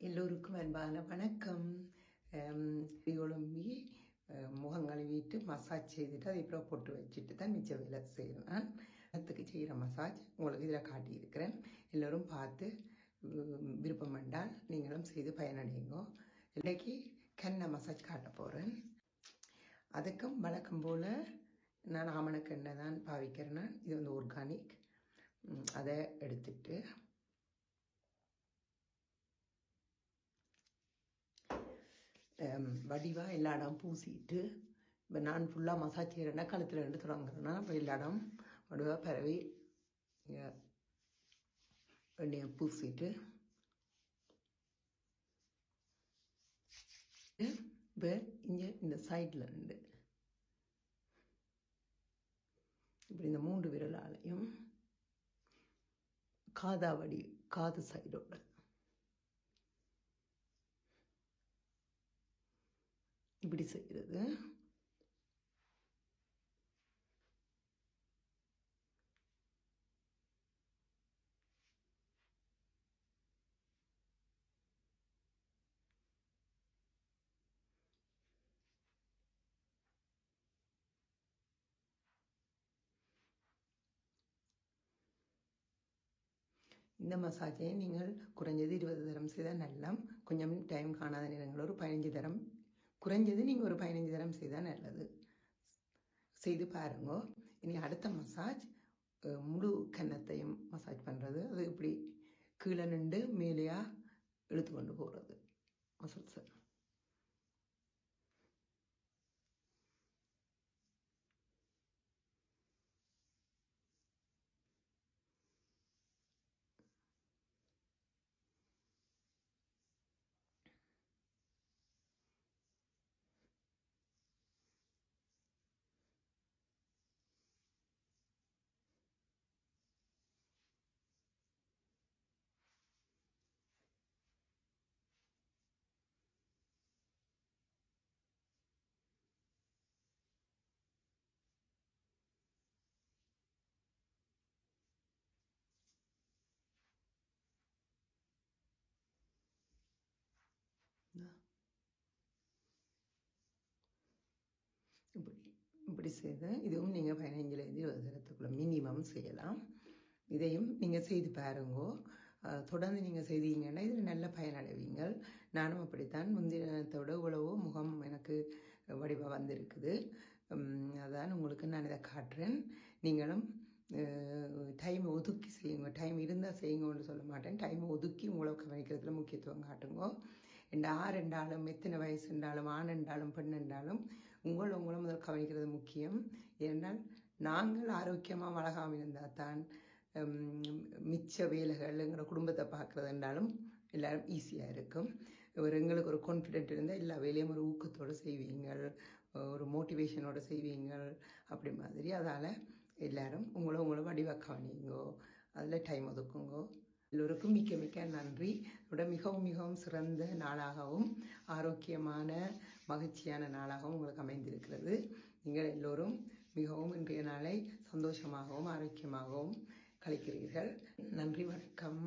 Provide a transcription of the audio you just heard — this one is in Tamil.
எல்லோருக்கும் அன்பான வணக்கம். ஒழும்பி முகம் கழுவிட்டு மசாஜ் செய்துட்டு அதை அப்புறம் பொட்டு வச்சுட்டு தான் மிச்ச வேலை செய்கிறேன் அதுக்கு செய்கிற மசாஜ் உங்களுக்கு இதில் காட்டியிருக்கிறேன். எல்லோரும் பார்த்து விருப்பம் வேண்டால் நீங்களும் செய்து பயனடையுங்க. இன்றைக்கி கண்ணை மசாஜ் காட்ட போகிறேன் அதுக்கும் வழக்கம் போல் நான் ஆமணக்கெண்ணெய் தான் பாவிக்கிறேன். நான். இது வந்து ஆர்கானிக் அதை எடுத்துட்டு வடிவாக எல்லா இடம் பூசிட்டு இப்போ நான் ஃபுல்லாக மசாஜ் செய்கிறேன்னா கழுத்தில் ரெண்டு தொடங்குறேன்னா இப்போ எல்லா இடம் வடிவாக பரவி இங்க எண்ணெயை பூசிட்டு இப்போ இங்கே இந்த சைடில் ரெண்டு. இப்படி இந்த மூன்று விரலாலையும் காதாவடி காது சைடோட செய்கிறது. இந்த மசாஜை நீங்கள் குறைஞ்சது இருபது தரம் செய்தால் நல்லம். கொஞ்சம் டைம் காணாத நேரங்கள். ஒரு பதினஞ்சு தரம் குறைஞ்சது நீங்கள் ஒரு பதினஞ்சு தரம் செய்தால் நல்லது. செய்து பாருங்க. இனி அடுத்த மசாஜ் முழு கன்னத்தையும் மசாஜ் பண்ணுறது அது இப்படி கீழே நின்று மேலேயா இழுத்து கொண்டு போகிறது மசில்ஸை இப்படி இப்படி செய்து இதுவும் நீங்கள் பதினஞ்சுலேருந்து இருபது தரத்துக்குள்ள மினிமம் செய்யலாம். இதையும் நீங்கள் செய்து பாருங்கோ. தொடர்ந்து நீங்கள் செய்தீங்கன்னா இதில் நல்ல பயனடைவீங்க நானும் அப்படித்தான் முந்தினத்தோட இவ்வளவோ முகம் எனக்கு வடிவாக வந்திருக்குது. அதான் உங்களுக்கு நான் இதை காட்டுறேன். நீங்களும் டைம் ஒதுக்கி செய்யுங்க. டைம் இருந்தால் செய்யுங்கன்னு சொல்ல மாட்டேன். டைம் ஒதுக்கி உங்களை கவனிக்கிறதுல முக்கியத்துவம் காட்டுங்க. இந்த ஆறு என்றாலும் எத்தனை வயசு இருந்தாலும் ஆண் என்றாலும் பெண் என்றாலும் உங்களை உங்களை முதல் கவனிக்கிறது முக்கியம். ஏனென்றால் நாங்கள் ஆரோக்கியமாக வளகாமல் இருந்தால் தான் மிச்ச வேலைகள் எங்களோட குடும்பத்தை பார்க்குறது என்றாலும் எல்லாரும் ஈஸியாக இருக்கும். ஒரு எங்களுக்கு ஒரு கான்ஃபிடென்ட் இருந்தால் எல்லா வேலையும் ஒரு ஊக்கத்தோடு செய்வீங்கள் ஒரு மோட்டிவேஷனோடு செய்வீங்கள் அப்படி மாதிரி. அதால் எல்லாரும் உங்களை உங்களை வடிவாக கவனிங்கோ அதில் டைம் ஒதுக்குங்கோ. எல்லோருக்கும் மிக்க மிக்க நன்றி. இதோட மிகவும் மிகவும் சிறந்த நாளாகவும் ஆரோக்கியமான மகிழ்ச்சியான நாளாகவும் உங்களுக்கு அமைந்திருக்கிறது. நீங்கள் எல்லோரும் மிகவும் இன்றைய நாளை சந்தோஷமாகவும் ஆரோக்கியமாகவும் கழிக்கிறீர்கள். நன்றி வணக்கம்.